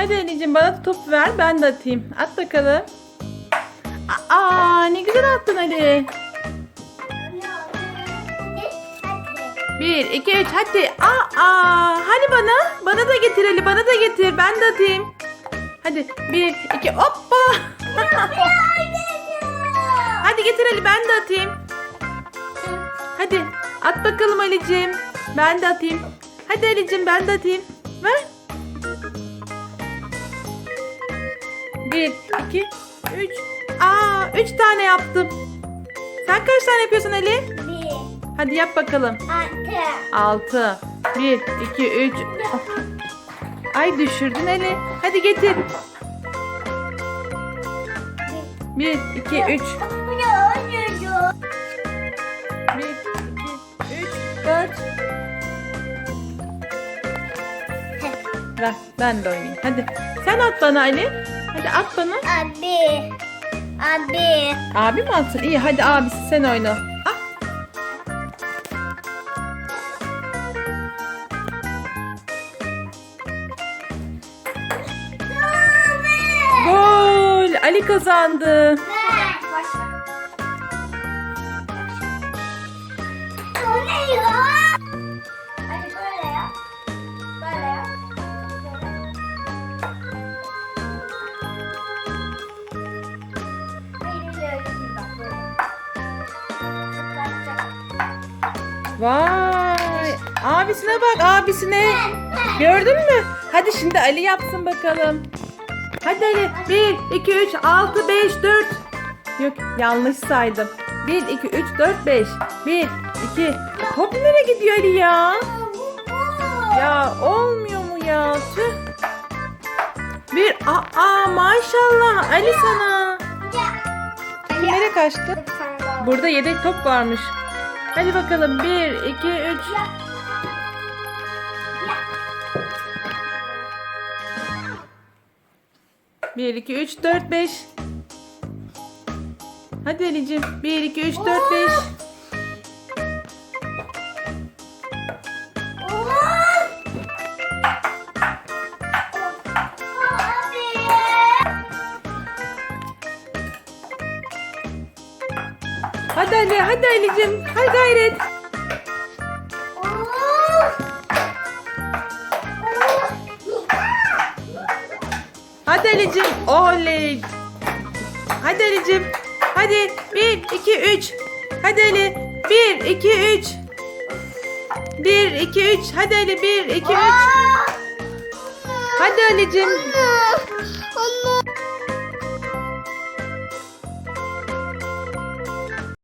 Hadi Ali'cim bana top ver ben de atayım. At bakalım. Aa ne güzel attın Ali. Bir, iki, üç hadi. Aa, hani bana? Bana da getir Ali bana da getir. Ben de atayım. Hadi bir, iki, hoppa. hadi getir Ali ben de atayım. Hadi at bakalım Ali'cim. Ben de atayım. Hadi Ali'cim ben de atayım. Ver. Bir, iki, üç. Aa, üç tane yaptım. Sen kaç tane yapıyorsun Ali? Bir, Hadi yap bakalım. altı, Altı. Bir, iki, üç. Ay düşürdün Ali. Hadi getir. Bir, iki, üç. Bu ne oluyor? Bir, iki, üç, dört. Ver, ben de oynayayım. Hadi. Sen at bana Ali. Hadi at bana. Abi, abi. Abi mi atsın? İyi hadi abisi sen oyna. Ah. Gol! Ali kazandı. Vay! Abisine bak abisine. Gördün mü? Hadi şimdi Ali yapsın bakalım. Hadi Ali. 1, 2, 3, 6, 5, 4. Yok yanlış saydım. 1, 2, 3, 4, 5. 1, 2. Top nereye gidiyor Ali ya? Ya olmuyor mu ya? Tüh. Bir aa maşallah Ali sana. Nereye kaçtı? Burada yedek top varmış. Hadi bakalım 1 2 3. Bir, iki, üç, dört, beş. Hadi Ali'cim. Bir, iki, üç, dört, beş. Ali, hadi Ali'cim. Hadi gayret. Hadi Ali'cim. Oley. Hadi Ali'cim. Hadi. Bir, iki, üç. Hadi Ali. Bir, iki, üç. Bir, iki, üç. Hadi Ali. Bir, iki, üç. Hadi Ali'cim.